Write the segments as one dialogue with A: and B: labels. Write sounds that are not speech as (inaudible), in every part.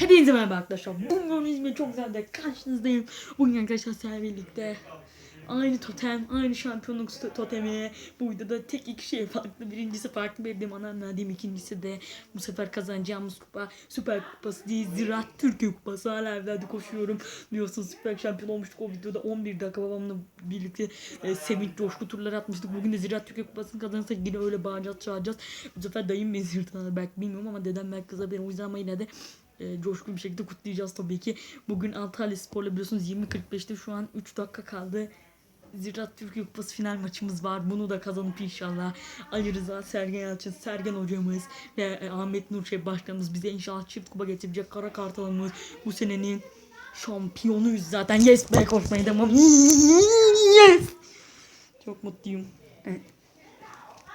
A: Hepinize merhaba arkadaşlar. Bugün İzmir çok güzel de karşınızdayım. Bugün arkadaşlar sizlerle birlikte aynı totem, aynı şampiyonluk totemi. Bu videoda tek iki şey farklı. Birincisi farklı bir limandan verdiğim. ikincisi de bu sefer kazanacağımız kupa Süper Kupası değil. Ziraat Türkiye Kupası. Hala evlerde koşuyorum. Biliyorsunuz Süper Şampiyon olmuştuk o videoda 11 dakika babamla birlikte e, sevinç coşku turları atmıştık. Bugün de Ziraat Türkiye Kupası'nı kazanırsak yine öyle bağıracağız çağıracağız. Bu sefer dayım beni zırtlar belki bilmiyorum ama dedem belki kızabilir. O yüzden ama yine de e, coşkulu bir şekilde kutlayacağız tabii ki. Bugün Antalya Spor'la biliyorsunuz 20.45'te şu an 3 dakika kaldı. Ziraat Türkiye Kupası final maçımız var. Bunu da kazanıp inşallah Ali Rıza, Sergen Yalçın, Sergen hocamız ve e, Ahmet Nurşeh başkanımız bize inşallah çift kupa getirecek. Kara Kartalımız bu senenin şampiyonuyuz zaten. Yes be koşmaya devam. Yes. Çok mutluyum. Evet.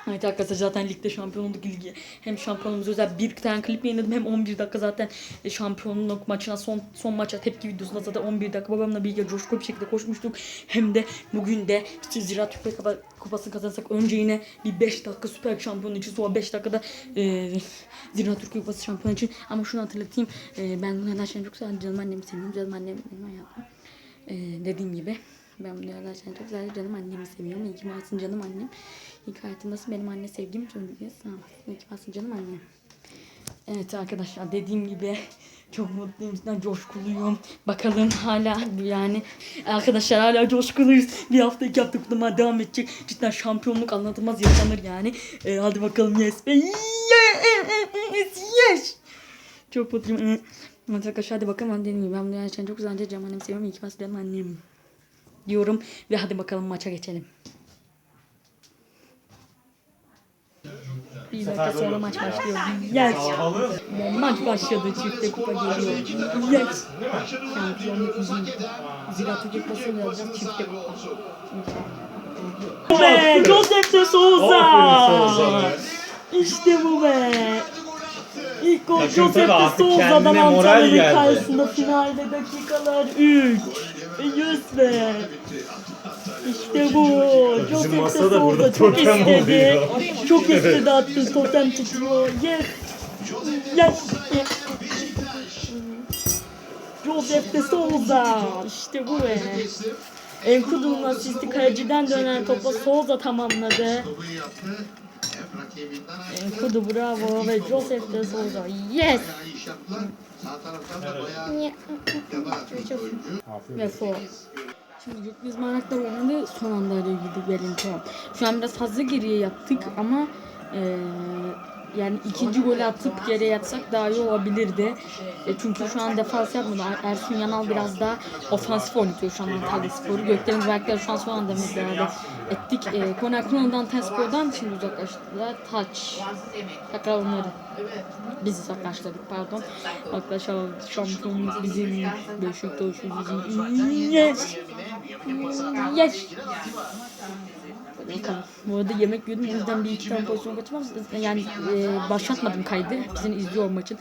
A: Evet arkadaşlar zaten ligde şampiyon olduk ligi. Hem şampiyonluğumuz özel bir tane klip yayınladım hem 11 dakika zaten e, şampiyonluk maçına son son maça tepki videosunda zaten 11 dakika babamla birlikte coşkulu bir şekilde koşmuştuk. Hem de bugün de işte Ziraat Türkiye Kupa- Kupası'nı kazansak önce yine bir 5 dakika süper şampiyon için sonra 5 dakikada e, Ziraat Türkiye Kupası şampiyon için. Ama şunu hatırlatayım e, ben bunu neden çok seviyorum canım annemi seviyorum canım annem benim. E, dediğim gibi ben bunu arkadaşlar çok güzel canım annemi seviyorum. İyi ki varsın canım annem. İlk hayatımdasın benim anne sevgim iyi. Sağ ol. Varsın canım annem. Evet arkadaşlar dediğim gibi çok mutluyum, cidden coşkuluyum. Bakalım hala yani arkadaşlar hala coşkuluyuz. Bir hafta iki hafta kutlama devam edecek. Cidden şampiyonluk anlatılmaz yaşanır yani. Ee, hadi bakalım yes. Yes yes. Çok mutluyum. Evet arkadaşlar hadi bakalım dediğim gibi ben bunu gerçekten çok güzel canım annemi seviyorum. İyi ki annem diyorum ve hadi bakalım maça geçelim. Bir dakika sonra maç başlıyor. Yes. Maç başladı. Çifte kupa geliyor. Yes. Şampiyonluk bizim. Ziraat Türkiye Kupası'nı alacağız. Çifte kupa. Be, Josep de Souza. İşte bu be. İlk gol
B: Takım
A: Josep
B: tabii
A: de Souza'dan Antalya'nın karşısında finalde dakikalar 3. Yes be. İşte bu. Josep de
B: masa da burada
A: Souza çok
B: totem
A: istedi.
B: oluyor.
A: Çok istedi attı. Totem tutuyor. Yes. Yes. Josep de Souza. İşte bu be. Enkudu'nun asisti kaleciden dönen topa Souza tamamladı. Enkudu bravo ve Josep de Souza. Yes. Ve sol. Şimdi Gökdeniz Maraklar oynadı son anda araya girdik. Şu an biraz fazla geriye yattık ama eee, yani ikinci golü atıp geriye yatsak daha iyi olabilirdi. E, çünkü şu an defans yapmadı. Er- Ersun Yanal biraz daha ofansif oynatıyor şu an Antalya Sporu. Gökdeniz Maraklar şu an son anda müdahale ettik. E, Konak Kuna'dan Tenspor'dan şimdi uzaklaştılar. Taç. Tekrar onları. Biz uzaklaştırdık pardon. Arkadaşlar şampiyonumuz bizim. Beşiktaş'ı bizim. Yes. Yes. Bakalım. Bu arada yemek yiyordum o yüzden bir iki tane pozisyon kaçırmam. Yani e, başlatmadım kaydı. Hepsini izliyorum maçın.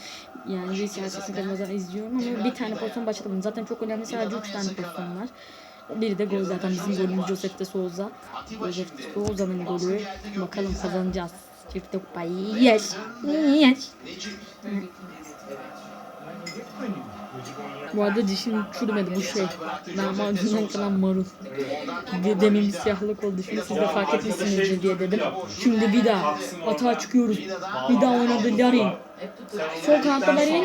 A: Yani bir siyasetini kaçırmadan izliyorum ama bir tane pozisyon başlatmadım. Zaten çok önemli sadece üç tane pozisyon var. Biri de gol zaten bizim golümüz Josef de Souza. Josef de Souza'nın golü. Bakalım kazanacağız. Çifte kupayı. Yes. Yes. Bu arada dişim çürümedi bu şey. Lahmacundan kalan marul. De- Demin bir siyahlık oldu. Şimdi siz de fark etmişsinizdir diye dedim. Şimdi bir daha. Atağa çıkıyoruz. Bir daha oynadı Larin. Sol kanatta Larin.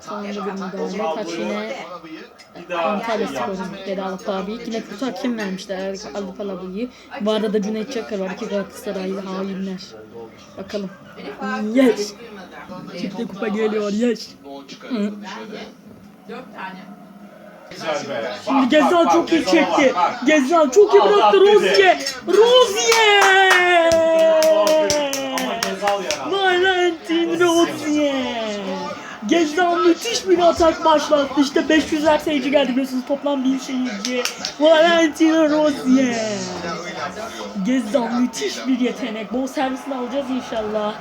A: Sonunda bir müdahale. Taç yine Antalya Spor'un Vedalı abi. Yine kötü hakem vermişler Alıp Palabu'yu. Bu arada da Cüneyt Çakır var. İki Galatasaraylı hainler. Bakalım. Yes. Çifte kupa geliyor. Yes.
B: Güzel be.
A: Şimdi Gezal çok iyi çekti. Gezal çok iyi bıraktı Rozier. Rozier!
B: Ama Gezal.
A: Valentin Rozier. Gezal müthiş bir atak başlattı. İşte 500'ler seyirci geldi biliyorsunuz toplam 1000 seyirci. Valentin Rozier. Gezal müthiş bir yetenek. Bol servisini alacağız inşallah.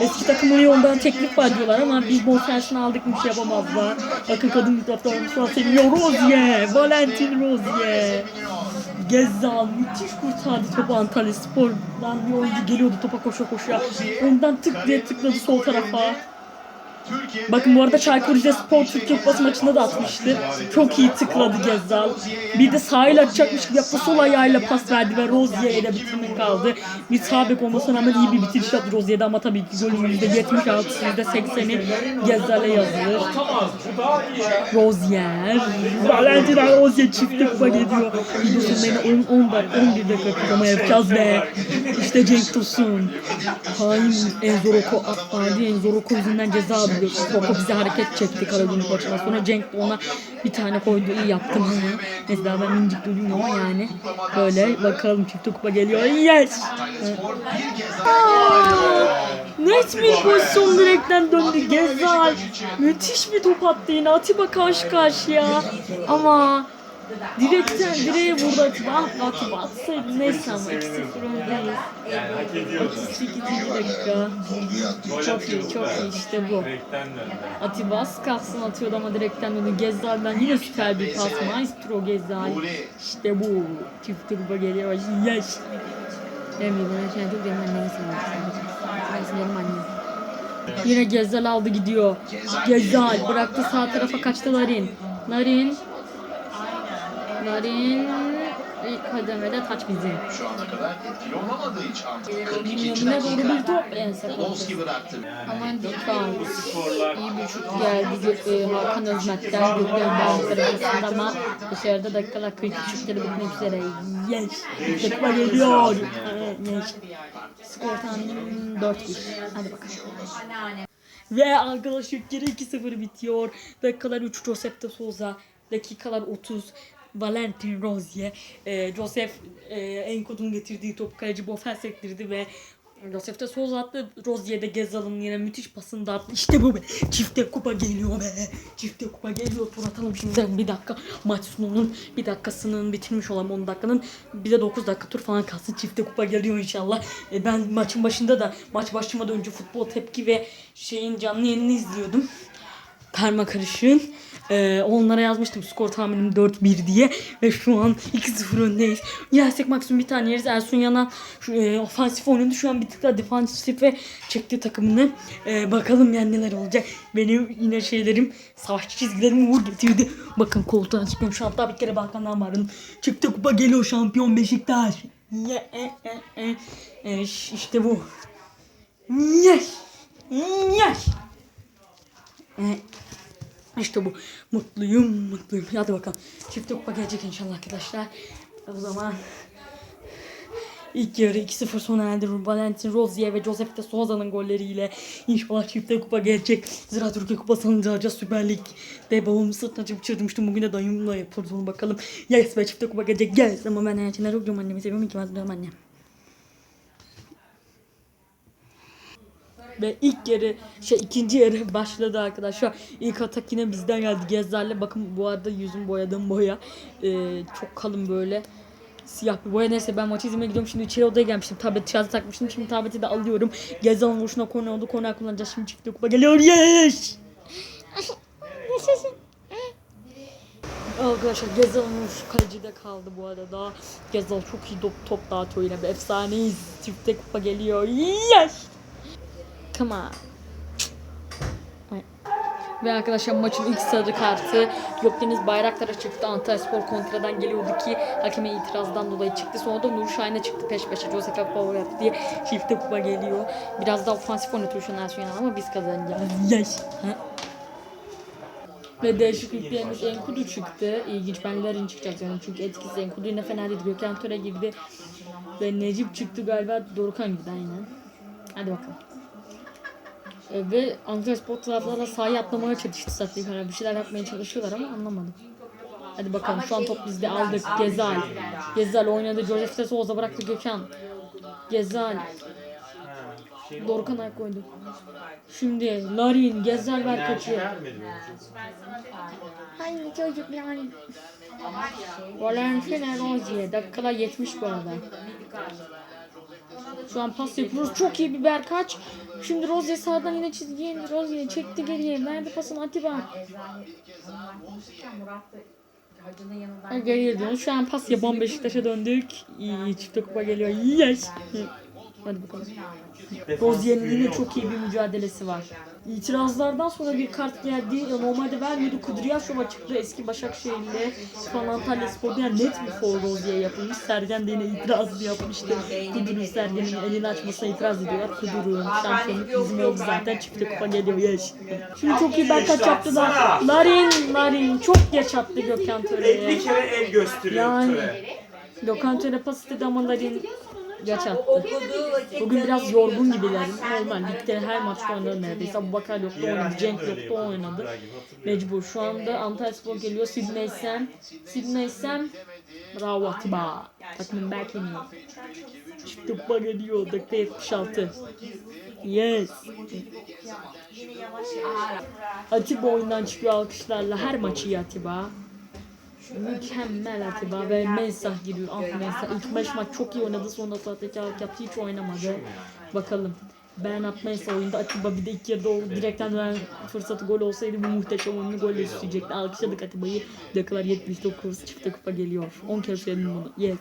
A: Eski takımı Lyon'dan teklif var diyorlar ama biz bol servisini aldık bir şey yapamazlar. Bakın kadın taraftan şu an seviyor. Rozier, Valentin Rozier. Gezzal müthiş kurtardı topu Antalya Spor'dan bir oyuncu geliyordu topa koşa koşa. Ondan tık diye tıkladı sol tarafa. Bakın bu arada Çaykur Rizespor Türkiye Kupası maçında da atmıştı. Çok iyi tıkladı Gezzal. Bir de sahil açacakmış gibi yaptı. Sol ayağıyla pas verdi ve Rozier'e de bitirme kaldı. Bir sağ bek olmasına rağmen iyi bir bitiriş yaptı Rozier'de ama tabii ki golün %76, %80'i Gezzal'e yazılır. Rozier. Valentina Rozier çifte kupa geliyor. Videosunun yine 10, 10 dakika 11 dakika kutlama yapacağız ve işte Cenk Tosun. Hain Enzoroko Adi Enzoroko yüzünden ceza alıyor. Roko bize hareket çekti Karagümrük maçından sonra Cenk ona bir tane koydu iyi yaptım ama neyse daha ben minicik duydum ama yani böyle bakalım çifte kupa geliyor. Yes! Net bir pozisyon direkten döndü Gezal. Müthiş bir top attı yine Atiba karşı karşıya. Ama direkten direğe vurdu Atiba. Ah Atiba atsaydı neyse ama 2-0 öndeyiz.
B: Yani hak ediyordu.
A: 32. dakika. Çok iyi çok iyi işte bu. Atiba kalsın atıyordu ama direkten döndü. Gezzal'den yine süper bir pas. Maestro Gezzal. İşte bu. Çifte kupa geliyor. Yes. Emre bana şey çok benim annemi seviyorum. Ben seviyorum annem. Yine Gezzal aldı gidiyor. Gezzal bıraktı sağ tarafa kaçtı Larin. Larin. Larin. İlk kademede taç bizim.
C: Şu ana kadar etkili olamadığı hiç artık 42.
A: Yine doğru bir
C: dakika.
A: top ense.
C: Podolski bıraktı.
A: Aman dikkat. İyi bir şut geldi e, Hakan Özmet'ten Bağlıklar arasında ama dışarıda dakikalar 42 şutları bitmek üzere. Yes! Tekme geliyor. Yes. Skor tahminim 4-1. Hadi bakalım. Ve arkadaşlar geri 2-0 bitiyor. Dakikalar 3 Josep de Souza. Dakikalar 30. Valentin Rozier. Ee, Joseph e, Enkod'un getirdiği top kaleci Bofen sektirdi ve Joseph de Souza attı. Rozier de Gezal'ın yine müthiş pasını da attı. İşte bu be. Çifte kupa geliyor be. Çifte kupa geliyor. Tur atalım şimdi. Bir dakika. Maç sonunun bir dakikasının bitirmiş olan 10 dakikanın bir de 9 dakika tur falan kalsın. Çifte kupa geliyor inşallah. E, ben maçın başında da maç başlamadan önce futbol tepki ve şeyin canlı yayınını izliyordum. Karma karışığın. Ee, onlara yazmıştım skor tahminim 4-1 diye ve şu an 2-0 öndeyiz. Yersek maksimum bir tane yeriz. Ersun Yanal şu, e, ofansif oynadı. Şu an bir tık daha defansif ve çekti takımını. Ee, bakalım yani neler olacak. Benim yine şeylerim savaşçı çizgilerimi vur getirdi. Bakın koltuğa. Şu hatta bir kere Balkan'dan vardım. Çıktı kupa geliyor şampiyon Beşiktaş. Ye, e, e, e. E, işte bu. Yes. Yes. E, işte bu. Mutluyum, mutluyum. Hadi bakalım. Çifte kupa gelecek inşallah arkadaşlar. O zaman ilk yarı 2-0 sona erdi. Valentin Rozier ve Joseph de Souza'nın golleriyle inşallah çifte kupa gelecek. Zira Türkiye Kupası alacağız Süper Lig'de babamın sırtına çıkıp çırpmıştım. Bugün de dayımla yaparız onu bakalım. Yes be çifte kupa gelecek. Yes ama ben hayatımda çok annemi seviyorum. İki annem. Ve ilk yarı şey ikinci yarı (laughs) başladı arkadaşlar. İlk atak yine bizden geldi Gezzal'le. Bakın bu arada yüzüm boyadığım boya. Ee, çok kalın böyle. Siyah bir boya neyse ben maçı izlemeye gidiyorum. Şimdi içeri odaya gelmiştim. Tablet cihazı takmıştım. Şimdi tableti de alıyorum. Gezzal'ın vuruşuna korner oldu. Korner kullanacağız. Şimdi çift kupa geliyor. Yes! Arkadaşlar Gezal'ın vuruşu kalecide kaldı bu arada. Gezal çok iyi top, top dağıtıyor yine. Bir efsaneyiz. Çifte kupa geliyor. Yes! Come on. Ve arkadaşlar maçın ilk sarı kartı Gökdeniz Bayraktar'a çıktı. Antalyaspor kontradan geliyordu ki hakeme itirazdan dolayı çıktı. Sonra da Nur Şahin'e çıktı peş peşe. Joseph Akbaba yaptı diye çifte kupa geliyor. Biraz daha ofansif oynatıyor şu an Ersun ama biz kazanacağız. Ha? Ve değişikliklerimiz Enkudu çıktı. İlginç ben Larin çıkacak yani çünkü etkisi Enkudu yine fena değil. Gökhan Töre girdi. Ve Necip çıktı galiba. Dorukan girdi aynen. Hadi bakalım. E, ve Antalyaspor taraftarı sahaya atlamaya çalıştı zaten. Yani bir şeyler yapmaya çalışıyorlar ama anlamadım. Hadi bakalım şu an top bizde aldık. Gezal. Gezal oynadı. Joseph de Souza bıraktı Gökhan. Gezal. Dorukhan ayak koydu. Şimdi Larin, Gezal ver kaçıyor. Hangi çocuk yani? Valentina Rozier. Dakikalar 70 bu arada. Şu an pas yapıyoruz. Çok iyi bir Berkaç. Şimdi Rozier sağdan yine çizgiye indi. Rozier çekti geriye. Verdi pasını Atiba. Geriye dönüyoruz. Şu an pas yapan Beşiktaş'a döndük. İyi çifte kupa geliyor. Yes. Hadi bakalım. Rozier'in çok iyi bir mücadelesi var. İtirazlardan sonra bir kart geldi. Normalde vermiyordu. Kudryashova çıktı. Eski Başakşehir'le falan Antalya Spor'da yani net bir foul Rozier yapılmış. Sergen de yine itiraz yapmıştı. Kudur'un Sergen'in elini açmasına itiraz ediyorlar. Kudur'un şampiyonluk bizim oldu zaten. Çifte kupa geliyor yaş. Şimdi çok iyi Berkaç yaptı da. Larin, Larin çok geç attı Gökhan Töre'ye.
D: 50 kere el gösteriyor
A: Yani.
D: Töre.
A: Gökhan Töre pas istedi ama Larin geç attı. Bugün biraz yorgun gibiler. Normal ligde her maçta oynadı neredeyse. Abu Bakar yoktu oynadı. Cenk yoktu oynadı. Mecbur. Şu anda Antalya Spor geliyor. Sidney Sen. Sidney Sen. Bravo Atiba. Takımın belki Çifte kupa geliyor. Dakika 76. Yes. Atiba oyundan çıkıyor alkışlarla. Her maçı iyi Atiba. Mükemmel Atiba ve Mensah giriyor. Ah Mensah ilk 5 maç çok iyi oynadı sonra sahtekarlık yaptı hiç oynamadı. Bakalım. Bernat Mensah oyunda Atiba bir de ilk yarıda o direkten dönen fırsatı gol olsaydı bu muhteşem oyunu golle süsleyecekti. Alkışladık Atiba'yı. Dakikalar 79 çifte kupa geliyor. 10 kere söyledim bunu. Yes.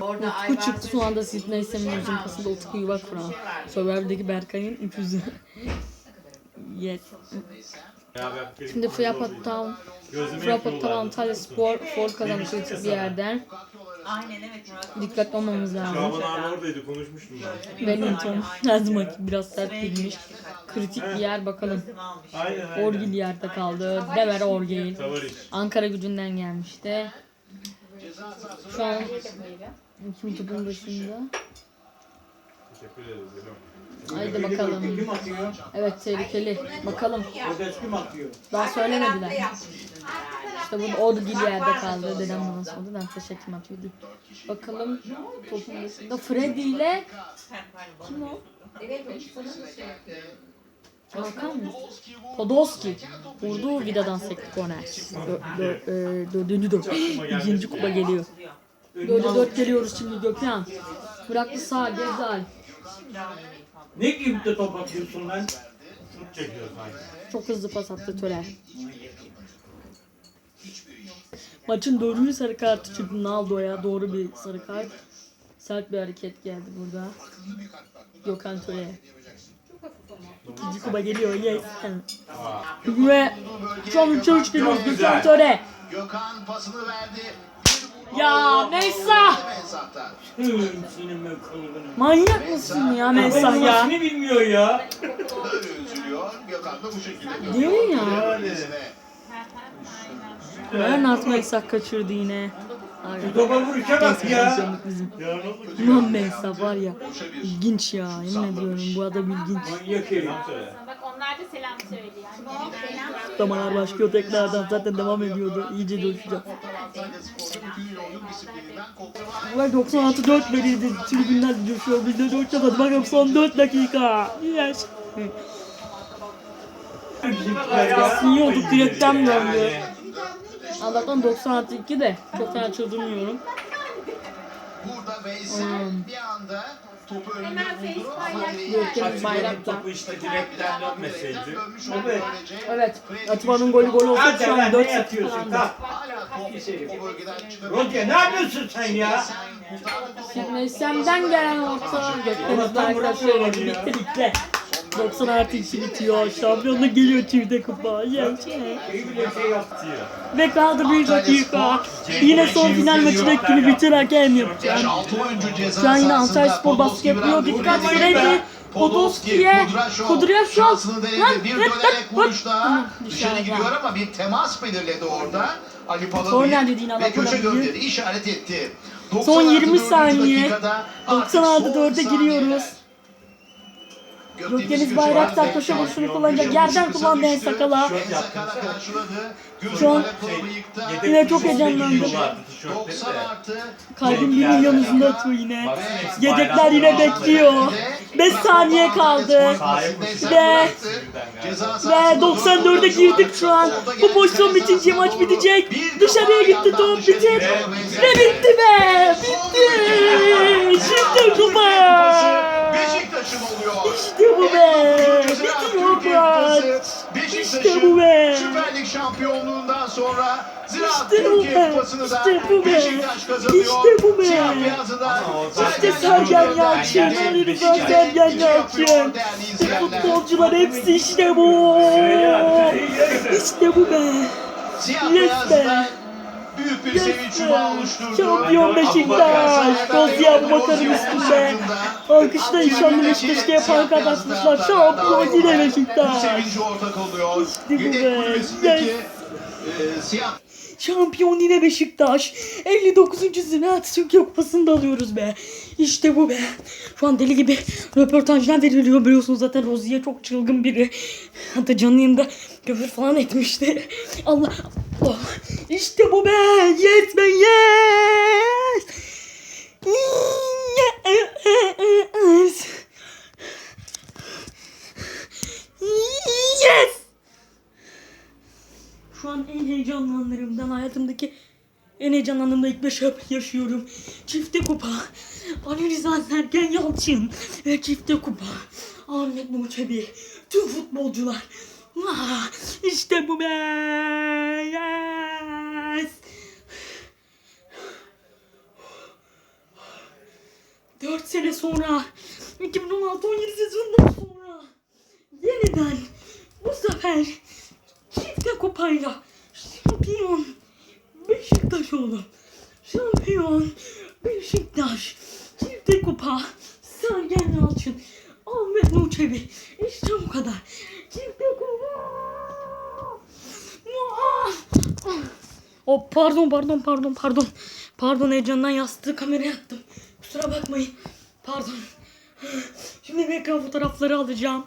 A: Utku çıktı şu anda Sidney Semin uzun pasında Utku Yuvak Fıran. Survivor'daki Berkay'ın ipucu. (laughs) yes. Şimdi Friapat Town
D: Gözüme
A: Frapat
D: yapıyorlar.
A: Town Antalya Spor for kazanmış kritik bir yerden.
E: Aynen evet Murat.
A: Dikkatli olmamız lazım.
D: Şaban abi oradaydı konuşmuştum ben.
A: Wellington (laughs) her biraz sert girmiş. Kritik bir yer bakalım.
E: almış.
D: Aynen aynen.
A: Orgil yerde kaldı. Dever Orgil.
D: Tavariş.
A: Ankara gücünden gelmişti. Şu an kim topun başında?
D: Teşekkür ederiz. hocam.
A: Haydi bakalım.
F: Kim atıyor?
A: Evet tehlikeli. Bakalım.
F: Ödeş kim atıyor?
A: Daha söylemediler. İşte burada Orgil yerde kaldı. Dedem bana sordu. Ben taşa kim atıyordu. Bakalım topun başında Freddy ile kim o? Hakan mı? Podolski. Vurdu Vida'dan sekti korner. Dö- dö- e, Dördüncü dört. İkinci kupa geliyor. Dörde dört geliyoruz şimdi Gökhan. Bıraktı sağ Gezal.
F: Ne gibi de top atıyorsun lan?
D: Şut çekiyor sanki.
A: Çok hızlı pas attı Töre. Maçın dördüncü sarı kartı çıktı Naldo'ya. Doğru bir sarı kart. Sert bir hareket geldi burada. Gökhan Töre'ye. İkinci kupa geliyor. Yes. Ve şu an 3'e 3 geliyoruz Gökhan Töre.
C: Gökhan pasını verdi.
A: Ya.
F: Hı, Senin kalıbını.
A: Manyak mısın ya Mensah ya?
F: Yapılmasını bilmiyor ya.
C: Üzülüyor. Gökhan da bu şekilde
A: Değil mi ya?
C: Kalesine.
A: Bernard Mensah kaçırdı yine. Ay,
F: Topa vuruşa bak ya.
D: Ya ne oldu?
A: Ulan Mensah var ya. İlginç ya. Yemin ediyorum bu adam ilginç.
F: Manyak herif.
G: Bak onlar da selam söylüyor. Selam
A: Kutlamalar başlıyor tekrardan zaten devam ediyordu. İyice
C: koptu.
A: Ve 96 4 verildi. Tribünler coşuyor. Biz de coşacağız. Hadi bakalım son 4 dakika. Yes. Siniyorduk direkten döndü. Allah'tan 96 2 de çok fena çıldırmıyorum.
C: Burada Veysel bir anda topu önünde buldu. Ama
A: bayrakla.
D: Topu işte direkten dönmeseydi.
F: Evet.
A: Evet. Atmanın golü gol olsa
F: Hadi
A: şu an
F: lan
A: 4
F: ne
A: 0
F: yatıyorsun? Kalk.
C: Çıkarıyor.
F: Roger ne yapıyorsun sen ya?
A: Şimdi Sem'den gelen orta Gökdeniz
F: Allah'tan
A: bayrakla
F: vuramıyor
A: şöyle
F: ya.
A: bitti bitti. 90 artı 2 bitiyor. Şampiyonluk geliyor çifte kupa. Yes. Ve kaldı bir dakika. Yine son final maçındaki gibi bitir hakem yapacağım.
C: 6 oyuncu ceza
A: Şu an yine. Antalya Spor baskı yapıyor. Dikkat. Freddy. Podolski'ye. Kudrashov.
C: Şansını denedi. Bir dönerek
A: hep,
C: vuruş
A: hep.
C: daha
A: Tamam,
C: dışarı gidiyor ama bir temas belirledi orada. Ali
A: dediğin
C: ve köşe gönderdi. işaret etti.
A: Son
C: 96
A: 20 saniye.
C: dakikada artık
A: 96
C: son
A: 4'e giriyoruz. Gökdeniz Bayraktar köşe vuruşunu kullanacak. Yerden kullandı en sakala. Şu an Yine çok heyecanlandım.
D: giyiyorlardı tişörtleri
C: 90
D: de.
C: artı
A: kalbim bir milyon hızında atıyor yine. Yedekler yine bekliyor. 5 saniye kaldı. Ve-
C: Ceza
A: Ve
C: sahasında
A: 94'e
C: dört
A: girdik şu an. Bu pozisyon
C: geldi.
A: bitince maç bitecek. Dışarıya gitti top
C: gidiyor.
A: Ve bitti be. Bitti. Şimdi kupa.
C: Beşiktaş'ın oluyor.
A: İşte bu be. Bitiyor maç. İşte bu be.
C: Süper Lig şampiyonluğundan sonra Ziraat
A: İşte bu
C: Türkiye
A: be,
C: Kupası'nı da
A: işte bu be,
C: Beşiktaş kazanıyor.
A: işte bu be.
C: Siyah beyazı da
D: Ama o
A: İşte Sergen Yalçın, Ali Rıza Sergen Yalçın. futbolcular hepsi işte bu. İşte bu be.
C: Siyah
A: Yes
C: beyazlar
A: be.
C: Büyük bir sevinç yumağı oluşturdu.
A: Şampiyon Beşiktaş. Dosya Abubakar'ın üstünde. Alkışla inşallah Beşiktaş'a pankart atmışlar. Şampiyon yine
C: Bu
A: Beşiktaş.
C: sevince ortak oluyor.
A: İşte bu
C: Yedek
A: be.
C: kulübesindeki
A: Yes.
C: e, siyah
A: Şampiyon yine Beşiktaş. 59. Ziraat Türkiye Kupası'nı da alıyoruz be. İşte bu be. Şu an deli gibi röportajlar veriliyor biliyorsunuz zaten Rozi'ye çok çılgın biri. Hatta canlı yayında küfür falan etmişti. Allah. Oh. İşte bu be. Yes be yes. Yes. Yes. Şu an en heyecanlı anlarımdan hayatımdaki en heyecanlandığım ilk beş yaşıyorum. Çifte kupa. Ali Rıza Sergen Yalçın çifte kupa. Ahmet Nur Çebi. Tüm futbolcular. Ah, işte bu be. Yes. Dört sene sonra 2016-17 sezonundan sonra yeniden bu sefer çifte kupayla şampiyon Beşiktaş oğlum. Şampiyon Beşiktaş. Çifte kupa. Sergen Yalçın. Ahmet Nur Çebi. İşte bu kadar. Çifte kupa. Oh, pardon pardon pardon pardon. Pardon heyecandan yastığı kameraya attım. Kusura bakmayın. Pardon. Şimdi ekran fotoğrafları alacağım.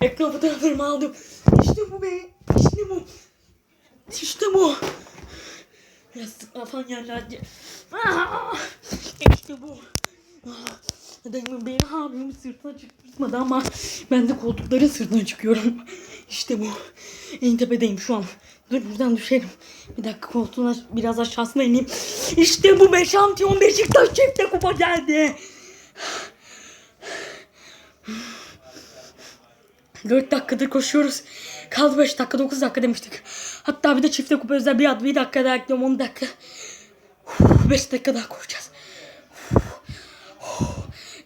A: Ekran fotoğraflarımı aldım. İşte bu be. İşte bu. İşte bu. Yastıklar falan yerlerde. Ah! İşte bu. Ah! Dayımın beni abimin sırtına çıkmadı ama ben de koltukların sırtına çıkıyorum. İşte bu. En tepedeyim şu an. Dur buradan düşerim. Bir dakika koltuğun aş- biraz aşağısına ineyim. İşte bu be şampiyon Beşiktaş çifte kupa geldi. 4 dakikadır koşuyoruz. Kaldı 5 dakika 9 dakika demiştik. Hatta bir de çifte kupa özel bir, bir dakika daha ekliyorum 10 dakika. 5 dakika daha koşacağız.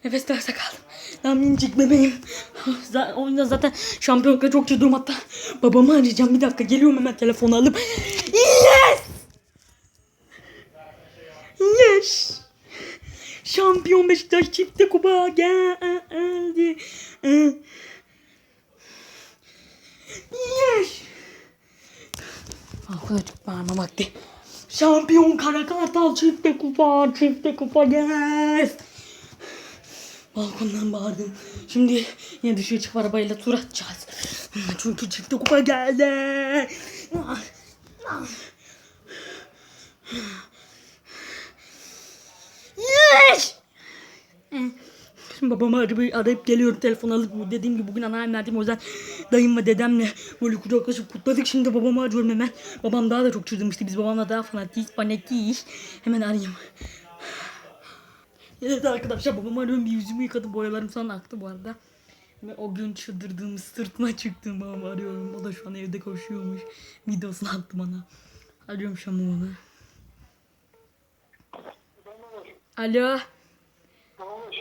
A: Nefes nefese kaldım. Daha minicik bebeğim. Z- o yüzden zaten şampiyonlukta çok ciddim hatta. Babamı arayacağım bir dakika geliyorum hemen telefonu alıp. Yes! Yes! Şampiyon Beşiktaş çifte kupa geldi. Yes! Arkadaşlar bağırma vakti. Şampiyon Kara Kartal çifte kupa, çifte kupa yes! Balkondan bağırdım. Şimdi yine dışarı çıkıp arabayla tur atacağız. Çünkü çifte kupa geldi. Yes! Şimdi babamı arayıp, arayıp geliyorum telefon alıp. Dediğim gibi bugün anneannemlerdeyim o yüzden dayım ve dedemle böyle kucaklaşıp kutladık. Şimdi babamı arıyorum hemen. Babam daha da çok çözülmüştü biz babamla daha fanatiyiz fanatiyiz hemen arayayım. Evet arkadaşlar babamı arıyorum. Bir yüzümü yıkadım. Boyalarım sana aktı bu arada. Ve o gün çıldırdığım sırtıma çıktım babamı arıyorum. O da şu an evde koşuyormuş. Videosunu attı bana. Arıyorum şu an onu Alo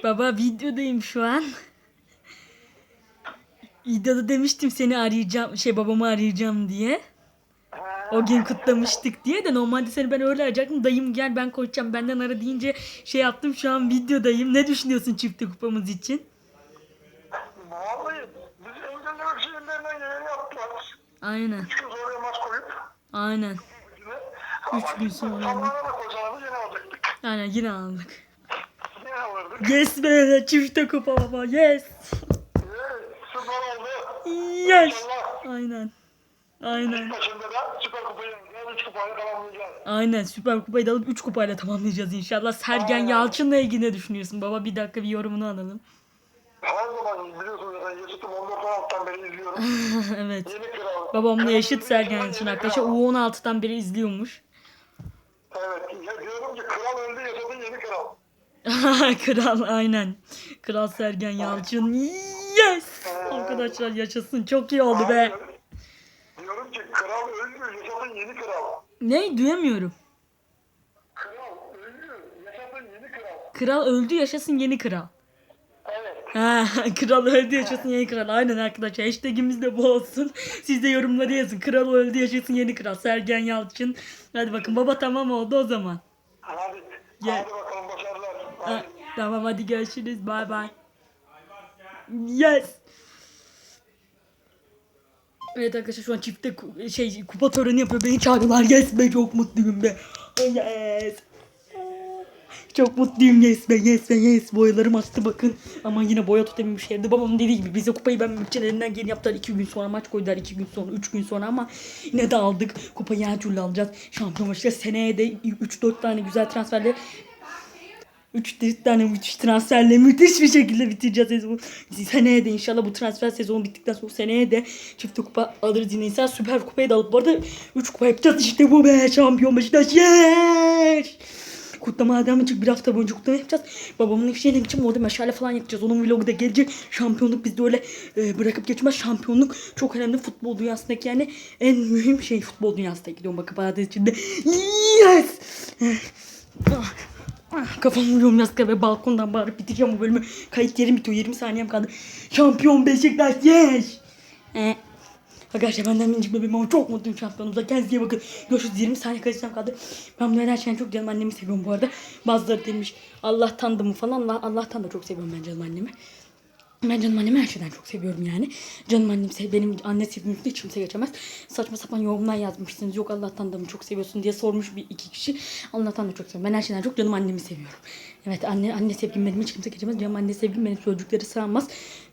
A: Baba videodayım şu an. Videoda demiştim seni arayacağım, şey babamı arayacağım diye. O gün kutlamıştık diye de normalde seni ben öyle arayacaktım. Dayım gel ben koşacağım benden ara deyince şey yaptım şu an videodayım. Ne düşünüyorsun çifte kupamız için?
H: Vallahi biz engellemek için ellerinden geleni yaptılar.
A: Aynen.
H: Üç gün sonra yamaç koyup
A: Aynen. Üç gün sonra.
H: Zamanına da koyacağımızı yine alacaktık.
A: Aynen yine aldık. Yes be çifte kupa baba yes.
H: Süper oldu.
A: Yes. Aynen. Aynen.
H: süper kupayı kupayı tamamlayacağız.
A: Aynen Süper Kupayı da alıp 3 kupayla tamamlayacağız inşallah. Sergen Yalçın'la ilgili ne düşünüyorsun baba? Bir dakika bir yorumunu alalım.
H: Her zaman biliyorsunuz zaten Yaşıt'ım 14-16'dan beri izliyorum. (laughs)
A: evet. Babamla
H: Kralın
A: Sergen Yalçın arkadaşlar. U16'dan beri izliyormuş.
H: Evet. Ya diyorum ki kral öldü (laughs) kral.
A: Aynen. Kral Sergen Yalçın. Yes! Arkadaşlar yaşasın. Çok iyi oldu be.
H: Diyorum ki kral ölmüyor, yaşasın yeni kral.
A: Ne? Duyamıyorum.
H: Kral ölmüyor, yaşasın yeni kral.
A: Kral öldü yaşasın yeni kral. Ha, (laughs) kral öldü yaşasın yeni kral. Aynen arkadaşlar. Hashtagimiz de bu olsun. (laughs) Siz de yorumları yazın. Kral öldü yaşasın yeni kral. Sergen Yalçın. Hadi bakın baba tamam oldu o zaman.
H: Hadi,
A: Gel.
H: hadi bakalım.
A: Ha, tamam hadi görüşürüz. Bye bye. Yes. Evet arkadaşlar şu an çifte şey kupa töreni yapıyor. Beni çağırıyorlar. Yes be çok mutluyum be. Yes. Çok mutluyum yes be yes be yes. Boyalarım açtı bakın. Ama yine boya tutabilmiş yerde. Babamın dediği gibi bize kupayı ben için elinden yaptılar. 2 gün sonra maç koydular. 2 gün sonra 3 gün sonra ama yine de aldık. Kupayı her türlü alacağız. Şampiyon başlayacağız. Seneye de 3-4 tane güzel transferle 3 tane müthiş transferle müthiş bir şekilde bitireceğiz sezonu. Seneye de inşallah bu transfer sezonu bittikten sonra seneye de çift kupa alırız yine insan süper kupayı da alıp bu arada 3 kupa yapacağız işte bu be şampiyon Beşiktaş yes! Kutlama adamı çık bir hafta boyunca kutlama yapacağız. Babamın yerine gideceğim orada meşale falan yakacağız. Onun vlogu da gelecek. Şampiyonluk bizde öyle e, bırakıp geçmez. Şampiyonluk çok önemli futbol dünyasındaki yani en mühim şey futbol dünyasında gidiyorum bakın parantez içinde. Yes! Ah. Kafamı vuruyorum yaska ve balkondan bağırıp bitireceğim bu bölümü. Kayıt yerim bitiyor. 20 saniyem kaldı. Şampiyon Beşiktaş yes! Ee, arkadaşlar benden minicik bebeğim ama çok mutluyum şampiyonumuza. Kendinize iyi bakın. Görüşürüz 20 saniye kaçacağım kaldı. Ben bunları her şeyden çok canım annemi seviyorum bu arada. Bazıları demiş Allah'tan da mı falan. Allah, Allah'tan da çok seviyorum ben canım annemi. Ben canım annemi her şeyden çok seviyorum yani. Canım annem sev benim anne sevgimizde hiç kimse geçemez. Saçma sapan yorumlar yazmışsınız. Yok Allah'tan da mı çok seviyorsun diye sormuş bir iki kişi. Allah'tan da çok seviyorum. Ben her şeyden çok canım annemi seviyorum. Evet anne anne sevgim benim hiç kimse geçemez. Canım anne sevgim benim çocukları sığamaz.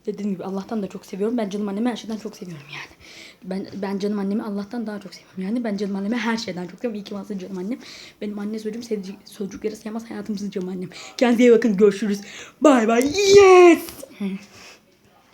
A: Dediğim gibi Allah'tan da çok seviyorum. Ben canım annemi her şeyden çok seviyorum yani. Ben ben canım annemi Allah'tan daha çok seviyorum. Yani ben canım annemi her şeyden çok seviyorum. İyi ki varsın canım annem. Benim anne sözcüğüm çocukları sevmez. Hayatımızın canım annem. Kendinize iyi bakın. Görüşürüz. Bye bye. Yes.